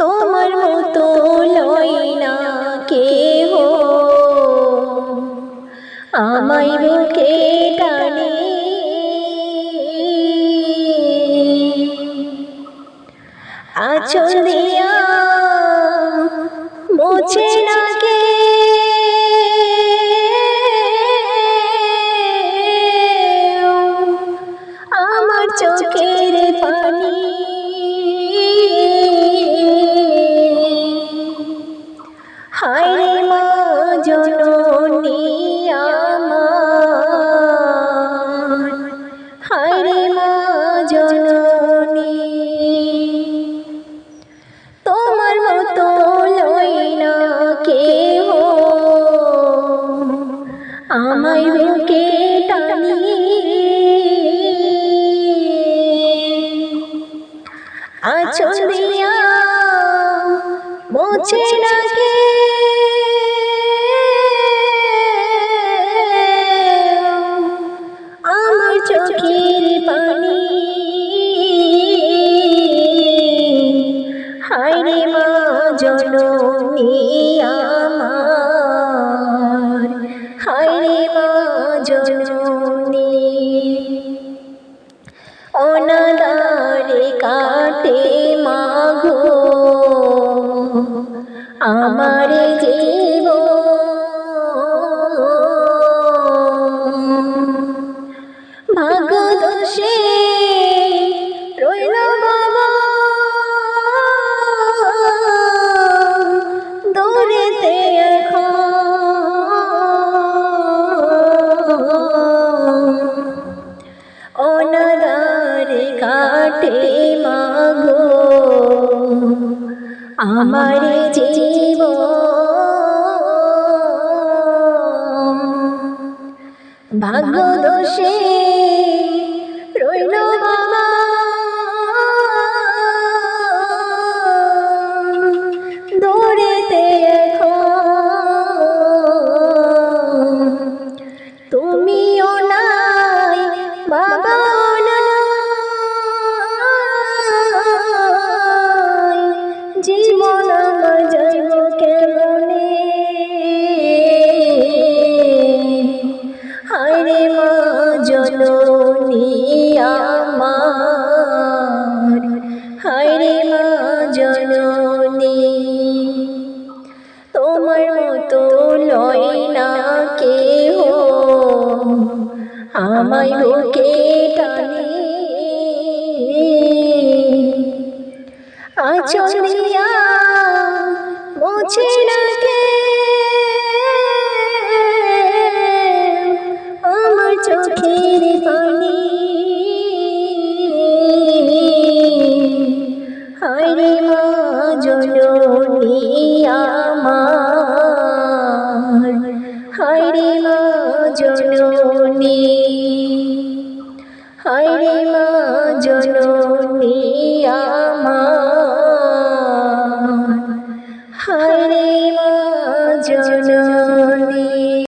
তোমার মতো লয় না কেহ। আমায় বুকে টানে। আচল দিয়া মোছে জননী আমার। হায় মা জননী তোমার মতো দিয়া মোছে না হায় রে মা জননী অনাদারে কাটে মাগো। আমার জীব ভাগ্য দোষে রইল বাবা। এখন কাটে মাগো। আমার জীব ভাগ্য দোষে রইল আমায় বুকে টানে আচলিয়া মুছে ডাকে আমার চোখের পানি। হরে মা জননী আমার। আরে মা জননী